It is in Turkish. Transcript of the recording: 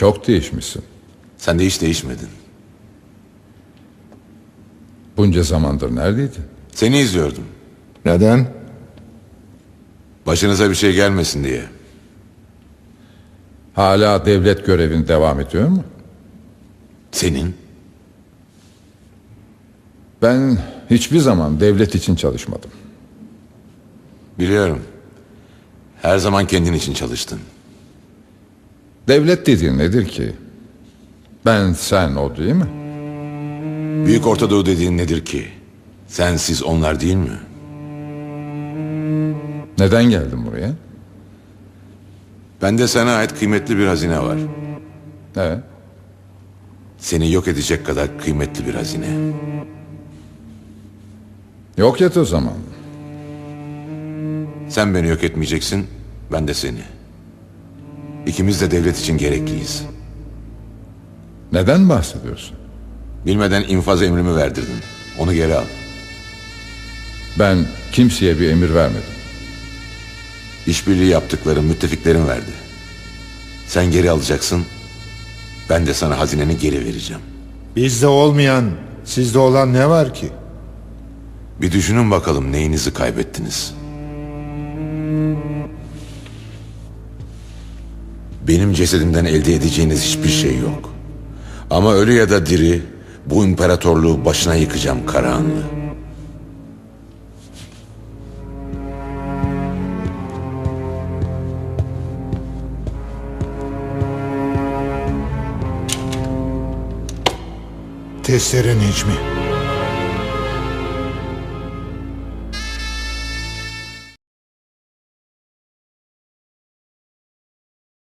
Çok değişmişsin. Sen de hiç değişmedin. Bunca zamandır neredeydin? Seni izliyordum. Neden? Başınıza bir şey gelmesin diye. Hala devlet görevin devam ediyor mu? Senin? Ben hiçbir zaman devlet için çalışmadım. Biliyorum. Her zaman kendin için çalıştın. Devlet dediğin nedir ki? Ben, sen, o değil mi? Büyük Ortadoğu dediğin nedir ki? Sen, siz, onlar değil mi? Neden geldin buraya? Bende sana ait kıymetli bir hazine var. Evet. Seni yok edecek kadar kıymetli bir hazine. Yok et o zaman. Sen beni yok etmeyeceksin, ben de seni. İkimiz de devlet için gerekliyiz. Neden bahsediyorsun? Bilmeden infaz emrimi verdirdin. Onu geri al. Ben kimseye bir emir vermedim. İşbirliği yaptıkları müttefiklerin verdi. Sen geri alacaksın, ben de sana hazineni geri vereceğim. Bizde olmayan, sizde olan ne var ki? Bir düşünün bakalım neyinizi kaybettiniz. Benim cesedimden elde edeceğiniz hiçbir şey yok. Ama ölü ya da diri bu imparatorluğu başına yıkacağım Karahanlı. Testere Necmi.